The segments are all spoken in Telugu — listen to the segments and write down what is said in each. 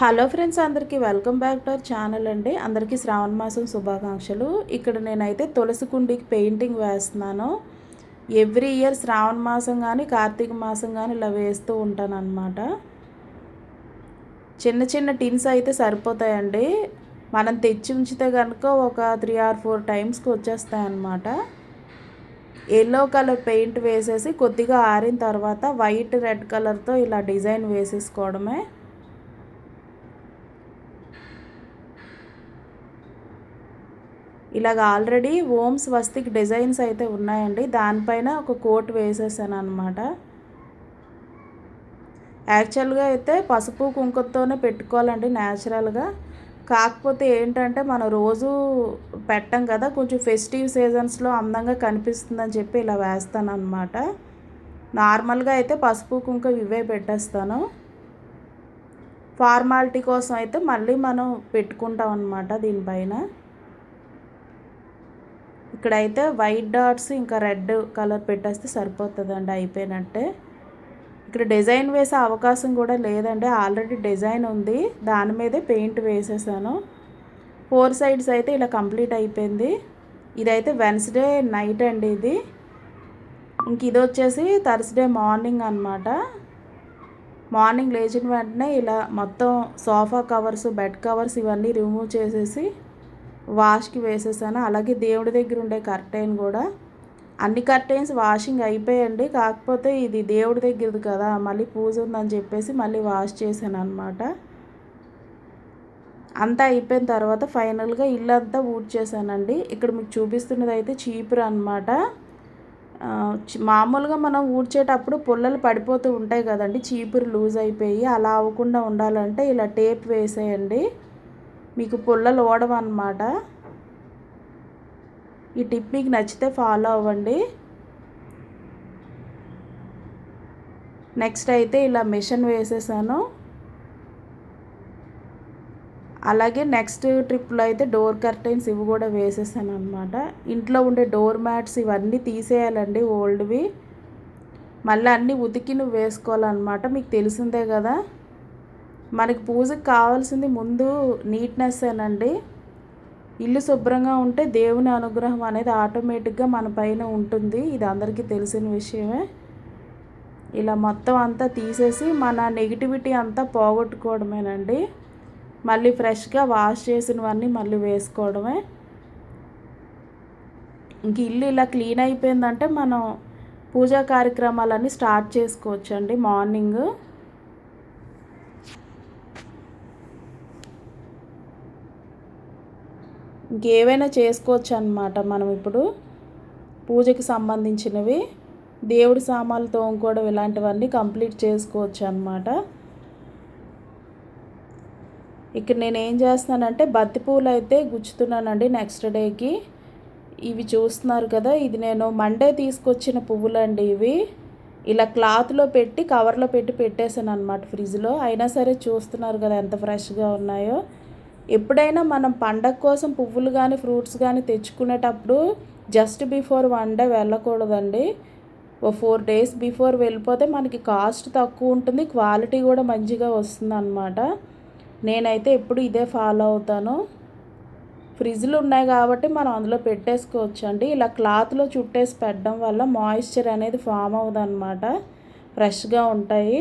హలో ఫ్రెండ్స్ అందరికీ welcome back to our channel అండి. అందరికీ శ్రావణ మాసం శుభాకాంక్షలు. ఇక్కడ నేనైతే తులసి కుండికి పెయింటింగ్ వేస్తున్నాను. ఎవ్రీ ఇయర్ శ్రావణ మాసం కానీ కార్తీక మాసం కానీ ఇలా వేస్తూ ఉంటాను అనమాట చిన్న చిన్న టిన్స్ అయితే సరిపోతాయండి. మనం తెచ్చి ఉంచితే కనుక ఒక త్రీ ఆర్ ఫోర్ టైమ్స్కి వచ్చేస్తాయన్నమాట. ఎల్లో కలర్ పెయింట్ వేసేసి కొద్దిగా ఆరిన తర్వాత వైట్ రెడ్ కలర్తో ఇలా డిజైన్ వేసేసుకోవడమే. ఇలాగ ఆల్రెడీ ఓం స్వస్తిక్ డిజైన్స్ అయితే ఉన్నాయండి. దానిపైన ఒక కోట్ వేసేసాను అనమాట యాక్చువల్గా అయితే పసుపు కుంకుమతోనే పెట్టుకోవాలండి న్యాచురల్గా. కాకపోతే ఏంటంటే మనం రోజు పెట్టం కదా కొంచెం ఫెస్టివ్ సీజన్స్లో అందంగా కనిపిస్తుందని చెప్పి ఇలా వేస్తాను అనమాట నార్మల్గా అయితే పసుపు కుంకుమ ఇవే పెట్టేస్తాను. ఫార్మాలిటీ కోసం అయితే మళ్ళీ మనం పెట్టుకుంటాం అనమాట దీనిపైన. ఇక్కడైతే వైట్ డాట్స్ ఇంకా రెడ్ కలర్ పెట్టేస్తే సరిపోతుందండి అయిపోయినట్టే. ఇక్కడ డిజైన్ వేసే అవకాశం కూడా లేదండి ఆల్రెడీ డిజైన్ ఉంది. దాని మీదే పెయింట్ వేసేసాను. ఫోర్ సైడ్స్ అయితే ఇలా కంప్లీట్ అయిపోయింది. ఇదైతే వెన్స్డే నైట్ అండి ఇది. ఇంక ఇది వచ్చేసి థర్స్డే మార్నింగ్ అనమాట మార్నింగ్ లేచిన వెంటనే ఇలా మొత్తం సోఫా కవర్స్ బెడ్ కవర్స్ ఇవన్నీ రిమూవ్ చేసేసి వాష్కి వేసేసాను. అలాగే దేవుడి దగ్గర ఉండే కర్టైన్ కూడా. అన్ని కర్టైన్స్ వాషింగ్ అయిపోయండి. కాకపోతే ఇది దేవుడి దగ్గరది కదా మళ్ళీ పూజ ఉందని చెప్పేసి మళ్ళీ వాష్ చేశాను అనమాట అంతా అయిపోయిన తర్వాత ఫైనల్గా ఇల్లంతా ఊడ్చేసానండి ఇక్కడ మీకు చూపిస్తున్నది అయితే చీపురు అనమాట మామూలుగా మనం ఊడ్చేటప్పుడు పుల్లలు పడిపోతూ ఉంటాయి కదండి చీపురు లూజ్ అయిపోయి అలా అవ్వకుండా ఉండాలంటే ఇలా టేప్ వేసేయండి. మీకు పుల్లలు ఓడవ అనమాట ఈ టిప్ మీకు నచ్చితే ఫాలో అవ్వండి. నెక్స్ట్ అయితే ఇలా మిషన్ వేసేసాను. అలాగే నెక్స్ట్ ట్రిప్లో అయితే డోర్ కర్టైన్స్ ఇవి కూడా వేసేసాను అనమాట ఇంట్లో ఉండే డోర్ మ్యాట్స్ ఇవన్నీ తీసేయాలండి ఓల్డ్వి. మళ్ళీ అన్నీ ఉతికి నువ్వు వేసుకోవాలన్నమాట. మీకు తెలిసిందే కదా. మనకి పూజకు కావాల్సింది ముందు నీట్నెస్ అండి ఇల్లు శుభ్రంగా ఉంటే దేవుని అనుగ్రహం అనేది ఆటోమేటిక్గా మన పైన ఉంటుంది. ఇది అందరికీ తెలిసిన విషయమే. ఇలా మొత్తం అంతా తీసేసి మన నెగిటివిటీ అంతా పోగొట్టుకోవడమేనండి. మళ్ళీ ఫ్రెష్గా వాష్ చేసినవన్నీ మళ్ళీ వేసుకోవడమే. ఇంక ఇల్లు ఇలా క్లీన్ అయిపోయిందంటే మనం పూజా కార్యక్రమాలన్నీ స్టార్ట్ చేసుకోవచ్చండి మార్నింగ్. ఇంకేవైనా చేసుకోవచ్చు అనమాట మనం ఇప్పుడు. పూజకి సంబంధించినవి దేవుడి సామాన్లు తోముకోవడం ఇలాంటివన్నీ కంప్లీట్ చేసుకోవచ్చు అనమాట ఇక్కడ నేను ఏం చేస్తున్నానంటే బత్తి పూలు అయితే గుచ్చుతున్నానండి నెక్స్ట్ డేకి. ఇవి చూస్తున్నారు కదా ఇది నేను మండే తీసుకొచ్చిన పువ్వులండి ఇవి. ఇలా క్లాత్లో పెట్టి కవర్లో పెట్టి పెట్టేశాను అనమాట ఫ్రిడ్జ్లో. అయినా సరే చూస్తున్నారు కదా ఎంత ఫ్రెష్గా ఉన్నాయో. ఎప్పుడైనా మనం పండగ కోసం పువ్వులు కానీ ఫ్రూట్స్ కానీ తెచ్చుకునేటప్పుడు జస్ట్ బిఫోర్ వన్ డే వెళ్ళకూడదండి. ఓ ఫోర్ డేస్ బిఫోర్ వెళ్ళిపోతే మనకి కాస్ట్ తక్కువ ఉంటుంది క్వాలిటీ కూడా మంచిగా వస్తుంది అనమాట నేనైతే ఎప్పుడు ఇదే ఫాలో అవుతాను. ఫ్రిడ్జ్లు ఉన్నాయి కాబట్టి మనం అందులో పెట్టేసుకోవచ్చు అండి ఇలా క్లాత్లో చుట్టేసి పెట్టడం వల్ల మాయిశ్చర్ అనేది ఫామ్ అవ్వదు అనమాట ఫ్రెష్గా ఉంటాయి.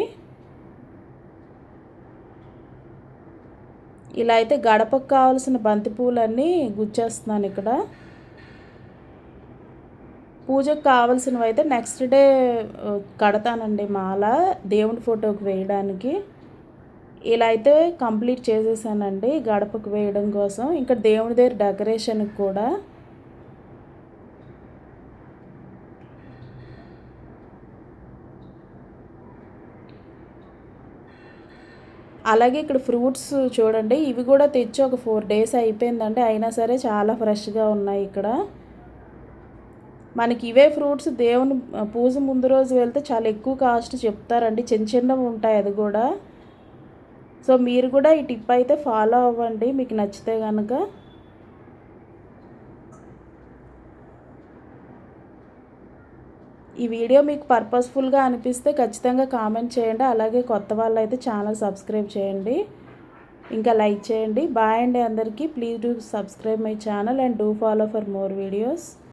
ఇలా అయితే గడపకు కావాల్సిన బంతి పూలన్నీ గుచ్చేస్తున్నాను ఇక్కడ. పూజకు కావాల్సినవి అయితే నెక్స్ట్ డే కడతానండి మాల దేవుని ఫోటోకి వేయడానికి. ఇలా అయితే కంప్లీట్ చేసేసానండి గడపకు వేయడం కోసం. ఇంకా దేవుడి దగ్గర డెకరేషన్కి కూడా. అలాగే ఇక్కడ ఫ్రూట్స్ చూడండి ఇవి కూడా తెచ్చి ఒక ఫోర్ డేస్ అయిపోయిందండి. అయినా సరే చాలా ఫ్రెష్గా ఉన్నాయి ఇక్కడ. మనకి ఇవే ఫ్రూట్స్ దేవుని పూజ ముందు రోజు వెళ్తే చాలా ఎక్కువ కాస్ట్ చెప్తారండి. చిన్న చిన్నవి ఉంటాయి అది కూడా. సో మీరు కూడా ఈ టిప్ అయితే ఫాలో అవ్వండి మీకు నచ్చితే కనుక ఈ వీడియో మీకు పర్పస్ఫుల్గా అనిపిస్తే ఖచ్చితంగా కామెంట్ చేయండి. అలాగే కొత్త వాళ్ళు అయితే ఛానల్ సబ్స్క్రైబ్ చేయండి. ఇంకా లైక్ చేయండి. బాయ్ అండి అందరికీ. Please do subscribe my channel and do follow for more videos.